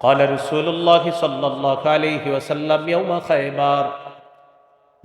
قال رسول الله صلى الله عليه وسلم يوم خيبر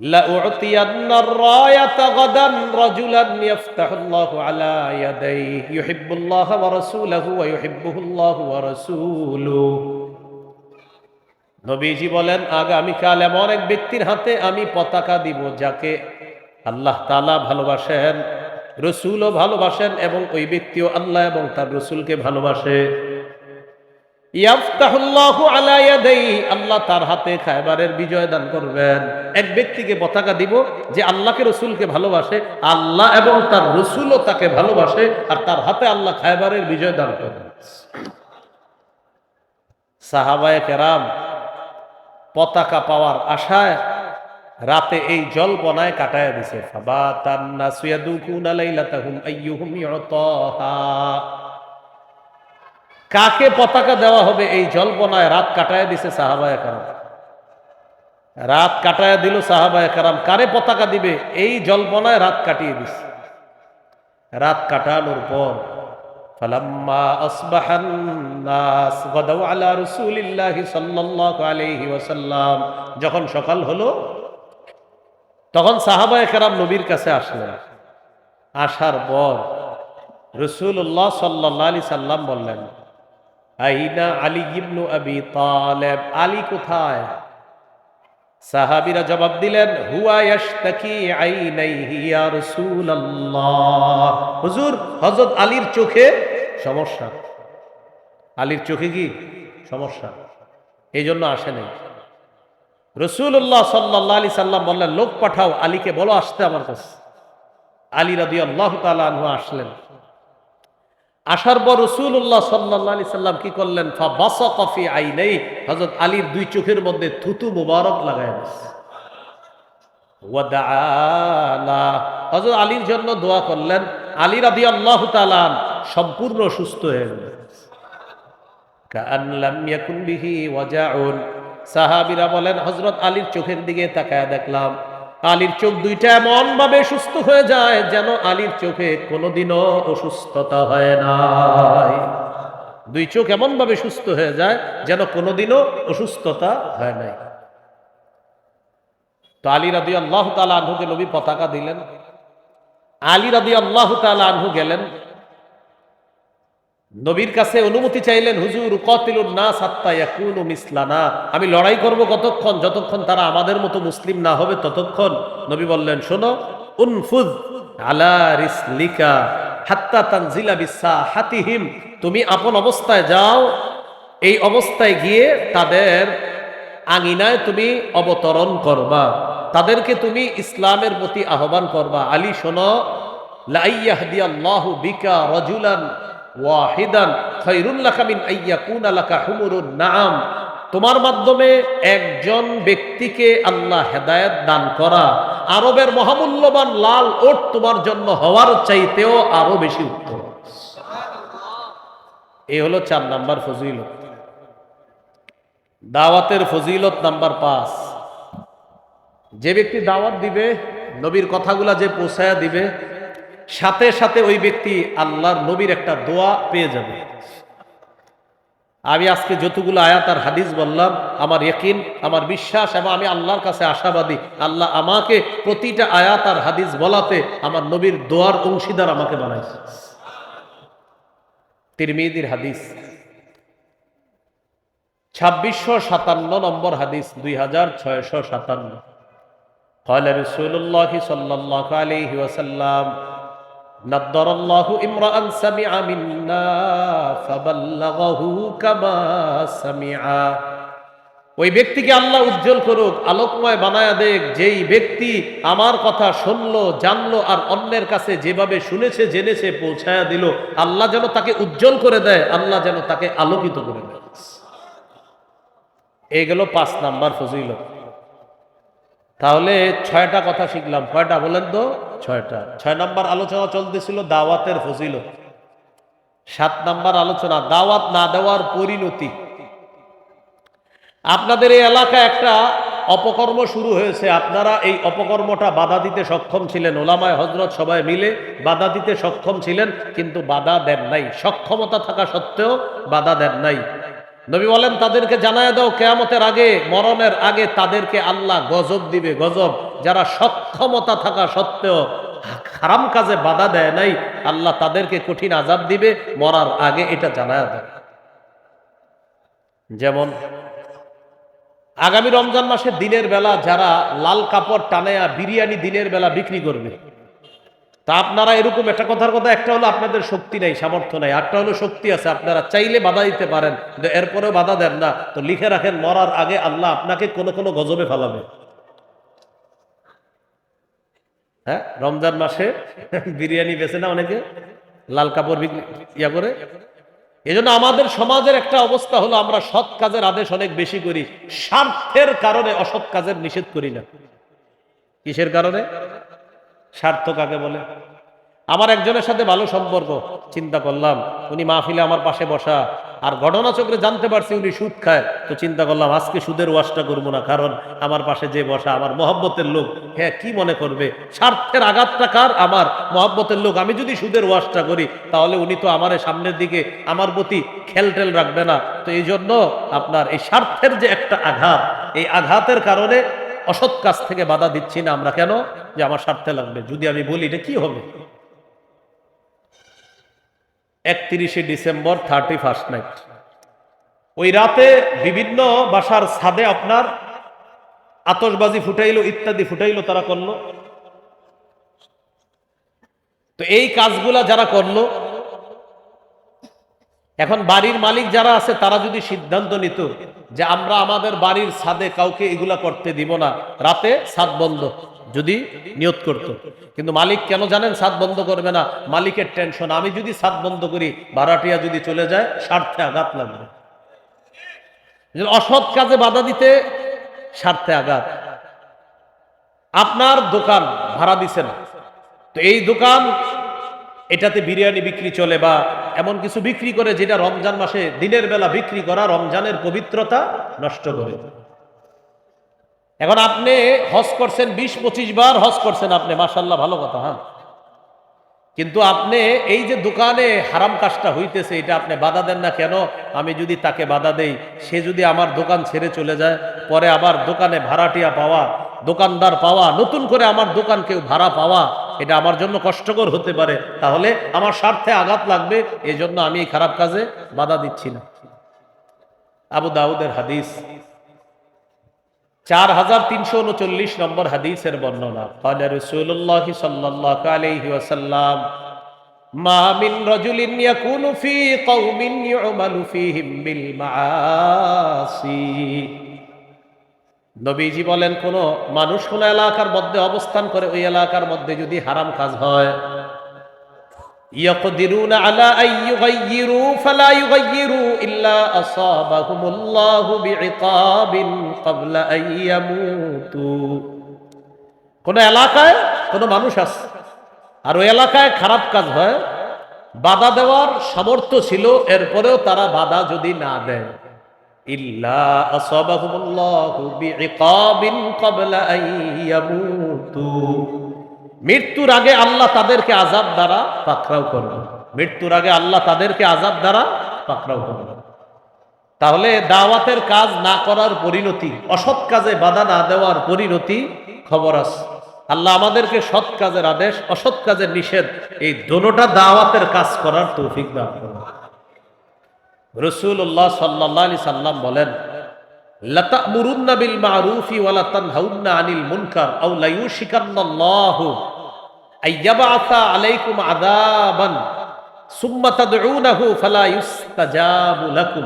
لأعطين الراية غدا رجلا يفتح الله على يديه يحب الله ورسوله ويحبه الله ورسوله নবীজি বলেন আগামীকাল এমন এক ব্যক্তির হাতে আমি পতাকা দিব যাকে আল্লাহ তালা ভালোবাসেন রসুলও ভালোবাসেন এবং ওই ব্যক্তিও আল্লাহ এবং তার রসুলকে ভালোবাসে ইয়াফতাহুল্লাহু আলা ইয়াদাইহি পতাকা পাওয়ার আশায় রাতে এই জল্পনায় কাটায় দিছে। কাকে পতাকা দেওয়া হবে এই জল্পনায় রাত কাটায় দিছে সাহাবায় কারাম রাত কাটায় দিল সাহাবায় কারাম কারে পতাকা দিবে এই জল্পনায় রাত কাটিয়ে দিছে রাত কাটানোর পর فلما أصبح الناس غدوا على رسول الله صلى الله عليه وسلم যখন সকাল হলো তখন সাহাবায়ে কেরাম নবীর কাছে আসলেন আসার পর রসুল্লাহ সাল্লাহ আলি সাল্লাম বললেন আইনা আলী ইবনু আবি তালেব। আলী কোথায়? সাহাবিরা জবাব দিলেন, হুয়া ইয়াশতাকি আইনাইহি ইয়া রাসূলুল্লাহ। হুজুর, হযরত আলীর চোখে সমস্যা। আলীর চোখে কি? সমস্যা। এই জন্য আসে নাই। রসুল্লাহ সাল্লাহ আলি সাল্লাম বললেন, লোক পাঠাও, আলীকে বলো, আসতে আমার কাছে। আলী রাদি আল্লাহ তালু আসলেন। আসার পর রসুল্লাহ সাল্লাহ আলি সাল্লাম কি করলেন? ফা বাস কফি আই নেই হজরত আলীর দুই চোখের মধ্যে থুতু মুবারক দিচ্ছে হজরত আলীর জন্য দোয়া করলেন। আলী রাদি আল্লাহ তালান সম্পূর্ণ সুস্থ হয়ে গেলেন। সাহাবিরা বলেন হজরত আলীর চোখের দিকে তাকায় দেখলাম। আলীর চোখ দুইটা এমন ভাবে সুস্থ হয়ে যায় যেন আলীর চোখে কোনোদিনও অসুস্থতা হয় নাই। দুই চোখ এমন ভাবে সুস্থ হয়ে যায় যেন কোনোদিনও অসুস্থতা হয় নাই। তো আলী রাদি আল্লাহ তালা আনহুকে নবী পতাকা দিলেন। আলী রাদি আল্লাহ তালা আনহু গেলেন। নবীর কাছে অনুমতি চাইলেন, হুজুর না সাত্তা আমি লড়াই করব কতক্ষণ? যতক্ষণ তারা আমাদের মতো মুসলিম না হবে, ততক্ষণ নবী বললেন, শোনো, উনফুজ আলা রিসলিকা হাত্তা তানজিলা হাতিহিম তুমি আপন অবস্থায় যাও, এই অবস্থায় গিয়ে তাদের আঙিনায় তুমি অবতরণ করবা। তাদেরকে তুমি ইসলামের প্রতি আহ্বান করবা। আলী, শোনো লাইয়াহদিয়াল্লাহু বিকা রজুলান ওয়াহিদান খৈরুল্লাহ মিন আইয়াকুন আলাকা হুমুরুন নাম তোমার মাধ্যমে একজন ব্যক্তিকে আল্লাহ হেদায়েত দান করা, আরবের মহামূল্যবান লাল ওট তোমার জন্য হওয়ার চাইতেও আরও বেশি উত্তম। এই হলো চার নাম্বার ফজিলত। দাওয়াতের ফজিলত নাম্বার পাঁচ। যে ব্যক্তি দাওয়াত দিবে, নবীর কথাগুলা যে পৌঁছায়া দিবে সাথে সাথে ওই ব্যক্তি আল্লাহর নবীর একটা দোয়া পেয়ে যাবে আমি আজকে যতগুলো আয়াত আর হাদিস বললাম আমার ইকিন আমার বিশ্বাস এবং আমি আল্লাহর কাছে আশাবাদী আল্লাহ আমাকে প্রতিটা আয়াত আর হাদিস বলাতে আমার নবীর দোয়ার অংশীদার আমাকে বানাইছে তিরমিদির হাদিস ছাব্বিশশো সাতান্ন নম্বর হাদিস দুই হাজার ছয়শো সাতান্ন قال رسول الله صلى الله عليه وسلم نضر الله امرأ سمع منا فبلغه كما سمع ওই ব্যক্তিকে আল্লাহ উজ্জ্বল করুক আলোকময় বানায়া দেখ যেই ব্যক্তি আমার কথা শুনলো জানলো আর অন্যের কাছে যেভাবে শুনেছে জেনেছে পৌঁছায়া দিল আল্লাহ যেন তাকে উজ্জ্বল করে দেয় আল্লাহ যেন তাকে আলোকিত করে দেয় এই গেল পাঁচ নাম্বার ফজিলত তাহলে ছয়টা কথা শিখলাম কয়টা বলেন তো ছয়টা। ছয় নম্বর আলোচনা চলতেছিল দাওয়াতের ফজিল সাত নাম্বার আলোচনা, দাওয়াত না দেওয়ার পরিণতি। আপনাদের এই এলাকায় একটা অপকর্ম শুরু হয়েছে। আপনারা এই অপকর্মটা বাধা দিতে সক্ষম ছিলেন। ওলামায় হজরত সবাই মিলে বাধা দিতে সক্ষম ছিলেন, কিন্তু বাধা দেন নাই। সক্ষমতা থাকা সত্ত্বেও বাধা দেন নাই। নবী বলেন, তাদেরকে জানায় দাও, কেয়ামতের আগে, মরণের আগে তাদেরকে আল্লাহ গজব দিবে, গজব। যারা সক্ষমতা থাকা সত্ত্বেও হারাম কাজে বাধা দেয় নাই, আল্লাহ তাদেরকে কঠিন আজাব দিবে, মরার আগে এটা জানায় দেয় যেমন, আগামী রমজান মাসে দিনের বেলা যারা লাল কাপড় টানায়া বিরিয়ানি দিনের বেলা বিক্রি করবে, তা আপনারা এরকম একটা কথার কথা, একটা হলো আপনাদের শক্তি নাই, সামর্থ্য নাই একটা হলো শক্তি আছে, আপনারা চাইলে বাধা দিতে পারেন, কিন্তু এরপরেও বাধা দেন না। তো লিখে রাখেন, মরার আগে আল্লাহ আপনাকে কোনো কোনো গজবে ফেলাবে। হ্যাঁ? রমজান মাসে বিরিয়ানি বেছে না অনেকে? লাল কাপড় বিক্রি, ইয়া করে? এজন্য আমাদের সমাজের একটা অবস্থা হলো, আমরা সৎ কাজের আদেশ অনেক বেশি করি, স্বার্থের কারণে অসৎ কাজের নিষেধ করি না। কিসের কারণে? স্বার্থ কাকে বলে? আমার একজনের সাথে ভালো সম্পর্ক, চিন্তা করলাম, উনি মাহফিলে আমার পাশে বসা আর ঘটনা চক্রে জানতে পারছি উনি সুদ খায়। তো চিন্তা করলাম, আজকে সুদের ওয়াশটা করব না, কারণ আমার পাশে যে বসা আমার মহব্বতের লোক হ্যাঁ কি মনে করবে? স্বার্থের আঘাতটা কার? আমার মহব্বতের লোক, আমি যদি সুদের ওয়াশটা করি, তাহলে উনি তো আমার সামনের দিকে আমার প্রতি খেল টেল রাখবে না। তো এই জন্য আপনার এই স্বার্থের যে একটা আঘাত, এই আঘাতের কারণে অসৎ কাজ থেকে বাধা দিচ্ছি না আমরা। কেন? যে আমার স্বার্থে লাগবে। যদি আমি বলি, এটা কি হবে? একত্রিশে ডিসেম্বর থার্টি ফার্স্ট নাইট। ওই রাতে বিভিন্ন বাসার ছাদে আপনার আতসবাজি ফুটাইলো, ইত্যাদি ফুটাইলো তারা করল। তো এই কাজগুলা যারা করল, এখন বাড়ির মালিক যারা আছে, তারা যদি সিদ্ধান্ত নিত যে আমরা আমাদের বাড়ির ছাদে কাউকে এগুলা করতে দিব না, রাতে ছাদ বন্ধ। যদি নিয়ত করত। কিন্তু মালিক কেন জানেন ছাদ বন্ধ করবে না? মালিকের টেনশন, আমি যদি ছাদ বন্ধ করি ভাড়াটিয়া যদি চলে যায়, স্বার্থে আঘাত লাগবে। অসৎ কাজে বাধা দিতে স্বার্থে আঘাত। আপনার দোকান ভাড়া দিছেন তো এই দোকান, এটাতে বিরিয়ানি বিক্রি চলে বা এমন কিছু বিক্রি করে, যেটা রমজান মাসে দিনের বেলা বিক্রি করা, রমজানের পবিত্রতা নষ্ট করে। এখন আপনি হজ করছেন বিশ পঁচিশ বার, হজ করছেন আপনি মাসাল্লাহ ভালো কথা হ্যাঁ। কিন্তু আপনি এই যে দোকানে হারাম কাজটা হইতেছে, এটা আপনি বাধা দেন না কেন? আমি যদি তাকে বাধা দেই, সে যদি আমার দোকান ছেড়ে চলে যায়, পরে আবার দোকানে ভাড়াটিয়া পাওয়া, দোকানদার পাওয়া, নতুন করে আমার দোকান কেউ ভাড়া পাওয়া, এটা আমার জন্য কষ্টকর হতে পারে, তাহলে আমার স্বার্থে আঘাত লাগবে এই জন্য আমি এই খারাপ কাজে বাধা দিচ্ছি না। আবু দাউদের হাদিস চার হাজার তিনশো উনচল্লিশ নম্বর হাদিসের বর্ণনা قال رسول الله صلى الله عليه وسلم ما من رجل يكون في قوم يعمل فيهم بالمعاصي নবীজি বলেন কোন মানুষ কোন এলাকার মধ্যে অবস্থান করে ওই এলাকার মধ্যে যদি হারাম কাজ হয় يقدرون على أن يغيروا فلا يغيروا إلا أصابهم الله بعقاب قبل أن يموتوا কোন এলাকায় কোন মানুষ আছে আর ওই এলাকায় খারাপ কাজ হয় বাধা দেওয়ার সামর্থ্য ছিল এরপরেও তারা বাধা যদি না দেয় ইল্লা আসাবাহুমুল্লাহু বিইকাবিন ক্বাবলা আন ইয়ামুতু মৃত্যুর আগে আল্লাহ তাদেরকে আজাব দ্বারা পাকড়াও করবে। মৃত্যুর আগে আল্লাহ তাদেরকে আজাব দ্বারা পাকড়াও করবে। তাহলে দাওয়াতের কাজ না করার পরিণতি, অসৎ কাজে বাধা না দেওয়ার পরিণতি খবর আছে। আল্লাহ আমাদেরকে সৎ কাজের আদেশ, অসৎ কাজের নিষেধ, এই দোনোটা দাওয়াতের কাজ করার তৌফিক দান রসুল্লাহ সাল্লাহ আলি সাল্লাম বলেন, লাতামুরুন্না বিল মারুফি ওয়ালা তানহাউন্না আনিল মুনকার আও লা ইউশিকান্নাল্লাহু আলাইকুম লাকুম।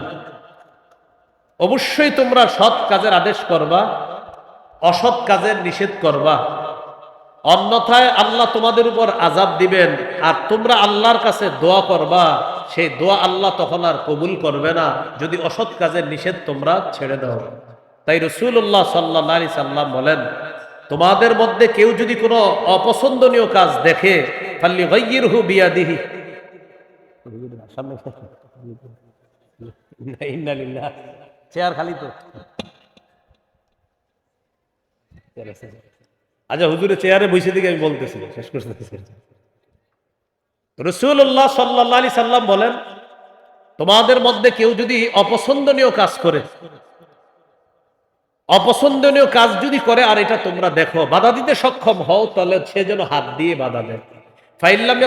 অবশ্যই তোমরা সৎ কাজের আদেশ করবা, অসৎ কাজের নিষেধ করবা। অন্যথায় আল্লাহ তোমাদের উপর আজাব দিবেন, আর তোমরা আল্লাহর কাছে দোয়া করবা, সেই দোয়া আল্লাহ তখন আর কবুল করবে না, যদি অসৎ কাজের নিষেধ তোমরা ছেড়ে দাও। তাই রসুল্লাহ সাল্লাহ সাল্লাম বলেন তোমাদের মধ্যে কেউ যদি কোনো অপছন্দনীয় কাজ দেখে ফাল্লি গাইয়ির হু বিয়া দিহি চেয়ার খালি তো। আচ্ছা হুজুরে চেয়ারে বসে দিকে আমি বলতেছি শেষ করতেছি। রসুল্লাহ সাল্লাহ আলি সাল্লাম বলেন তোমাদের মধ্যে কেউ যদি অপছন্দনীয় কাজ করে অপছন্দনীয় কাজ যদি করে, আর এটা তোমরা দেখো, বাধা দিতে সক্ষম হও, তাহলে সে যেন হাত দিয়ে বাধা দেয়। ফাইল্লাম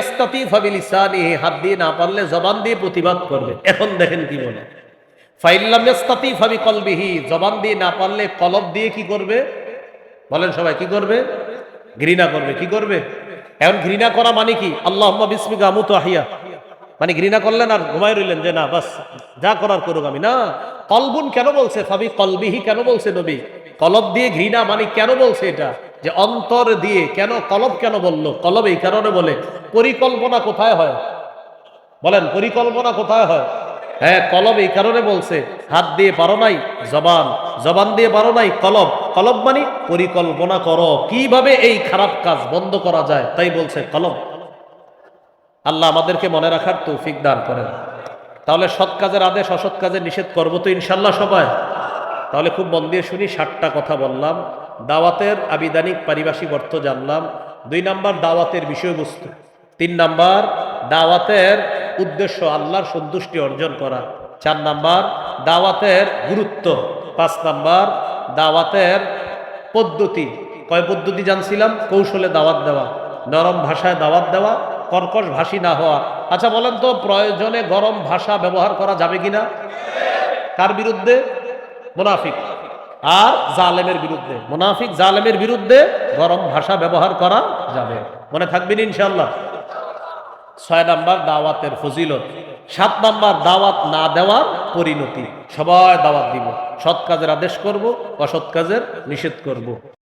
হাত দিয়ে না পারলে জবান দিয়ে প্রতিবাদ করবে। এখন দেখেন কি বলে। ফাইল্লাম ইয়াস্তাতি ফাবি কলবিহি, জবান দিয়ে না পারলে কলব দিয়ে কি করবে? বলেন সবাই, কি করবে? ঘৃণা করবে। কি করবে? এখন ঘৃণা করা মানে কি? আল্লাহ বিসমিকা আমুত আহিয়া মানে ঘৃণা করলেন আর ঘুমাই রইলেন যে না, বাস, যা করার করুক আমি। না, কলবুন কেন বলছে? ফাবি কলবিহি কেন বলছে নবী? কলব দিয়ে ঘৃণা মানে কেন বলছে এটা? যে অন্তর দিয়ে কেন, কলব কেন বলল? কলব এই কারণে বলে, পরিকল্পনা কোথায় হয়? বলেন, পরিকল্পনা কোথায় হয়? হ্যাঁ কলব এই কারণে বলছে, হাত দিয়ে পারো নাই, জবান জবান দিয়ে পারো নাই, কলব। কলব মানে পরিকল্পনা করো, কীভাবে এই খারাপ কাজ বন্ধ করা যায়, তাই বলছে কলব। আল্লাহ আমাদেরকে মনে রাখার তৌফিক দান করেন। তাহলে সৎ কাজের আদেশ, অসৎ কাজের নিষেধ করব তো ইনশাল্লাহ সবাই। তাহলে খুব মন দিয়ে শুনি, ষাটটা কথা বললাম। দাওয়াতের আবিধানিক পারিভাষিক অর্থ জানলাম। দুই নাম্বার, দাওয়াতের বিষয়বস্তু। তিন নাম্বার, দাওয়াতের উদ্দেশ্য আল্লাহর সন্তুষ্টি অর্জন করা। চার নাম্বার, দাওয়াতের গুরুত্ব। পাঁচ নাম্বার, দাওয়াতের পদ্ধতি। কয় পদ্ধতি জানছিলাম? কৌশলে দাওয়াত দেওয়া। নরম ভাষায় দাওয়াত দেওয়া। কর্কশ ভাষী না হওয়া। আচ্ছা বলেন তো, প্রয়োজনে গরম ভাষা ব্যবহার করা যাবে কিনা কার বিরুদ্ধে? মুনাফিক। আর জালেমের বিরুদ্ধে। মুনাফিক জালেমের বিরুদ্ধে গরম ভাষা ব্যবহার করা যাবে। মনে থাকবেন ইনশাল্লাহ ছয় নাম্বার দাওয়াতের ফজিলত। সাত নাম্বার দাওয়াত না দেওয়ার পরিণতি। সবাই দাওয়াত দিব। সৎ কাজের আদেশ করব, অসৎ কাজের নিষেধ করব।